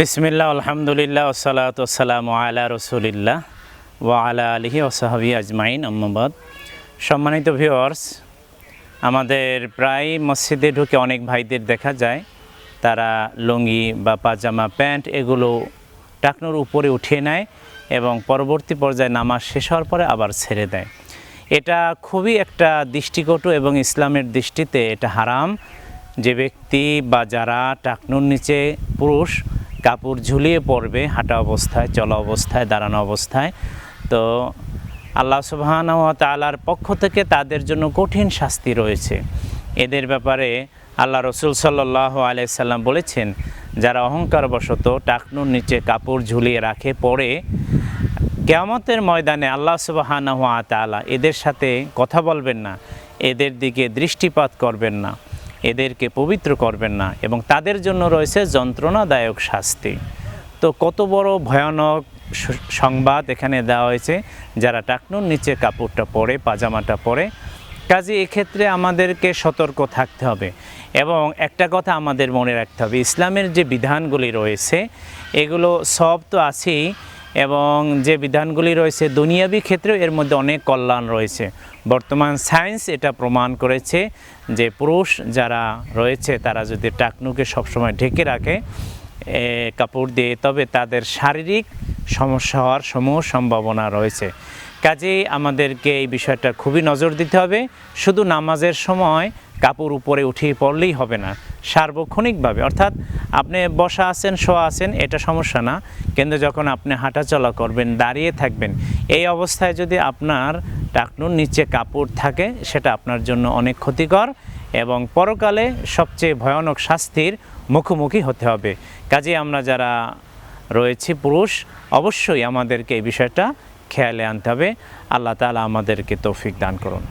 বিসমিল্লা আলহামদুলিল্লাহ ওসালাত ওসালাম আলা রসুলিল্লাহ ওয়া আলা আলহি ওসাহাবি আজমাইন। আহমাবাদ সম্মানিত ভিউয়ার্স, আমাদের প্রায় মসজিদে ঢুকে অনেক ভাইদের দেখা যায়। তারা লুঙ্গি বা পাজামা, প্যান্ট এগুলো টাকনোর উপরে উঠিয়ে নেয় এবং পরবর্তী পর্যায়ে নামাজ শেষ হওয়ার পরে আবার ছেড়ে দেয়। এটা খুবই একটা দৃষ্টিকটু এবং ইসলামের দৃষ্টিতে এটা হারাম। যে ব্যক্তি বা যারা টাকনুর নিচে পুরুষ কাপড় ঝুলিয়ে পড়বে, হাঁটা অবস্থায়, চলা অবস্থায়, দাঁড়ানো অবস্থায়। তো আল্লাহ সুবহান তালার পক্ষ থেকে তাদের জন্য কঠিন শাস্তি রয়েছে। এদের ব্যাপারে আল্লাহ রসুল সাল্লাহ আলাইসাল্লাম বলেছেন, যারা অহংকারবশত টাকনুর নিচে কাপড় ঝুলিয়ে রাখে পরে কেয়ামতের ময়দানে আল্লাহ সুবাহানা তালা এদের সাথে কথা বলবেন না, এদের দিকে দৃষ্টিপাত করবেন না। এদেরকে পবিত্র করবেন না এবং তাদের জন্য রয়েছে যন্ত্রণাদায়ক শাস্তি। তো কত বড় ভয়ানক সংবাদ এখানে দেওয়া হয়েছে, যারা টাকনুর নিচে কাপড়টা পরে, পাজামাটা পরে। কাজে এক্ষেত্রে আমাদেরকে সতর্ক থাকতে হবে এবং একটা কথা আমাদের মনে রাখতে হবে, ইসলামের যে বিধানগুলি রয়েছে, এগুলো সব তো আছেই এবং যে বিধানগুলি রয়েছে দুনিয়াবি ক্ষেত্রেও এর মধ্যে অনেক কল্যাণ রয়েছে। বর্তমান সায়েন্স এটা প্রমাণ করেছে যে পুরুষ যারা রয়েছে, তারা যদি টাকনুকে সবসময় ঢেকে রাখে কাপড় দিয়ে, তবে তাদের শারীরিক সমস্যা হওয়ার সমূহ সম্ভাবনা রয়েছে। কাজেই আমাদেরকে এই বিষয়টা খুবই নজর দিতে হবে। শুধু নামাজের সময় কাপড় উপরে উঠিয়ে পড়লেই হবে না, সার্বক্ষণিকভাবে। অর্থাৎ আপনি বসা আছেন, শোয়া আছেন, এটা সমস্যা না। কিন্তু যখন আপনি হাঁটাচলা করবেন, দাঁড়িয়ে থাকবেন, এই অবস্থায় যদি আপনার টাকনুর নিচে কাপড় থাকে, সেটা আপনার জন্য অনেক ক্ষতিকর এবং পরকালে সবচেয়ে ভয়ানক শাস্তির মুখোমুখি হতে হবে। কাজে আমরা যারা রয়েছি পুরুষ, অবশ্যই আমাদেরকে এই বিষয়টা খেয়ালে আনতে হবে। আল্লাহ তালা আমাদেরকে তৌফিক দান করুন।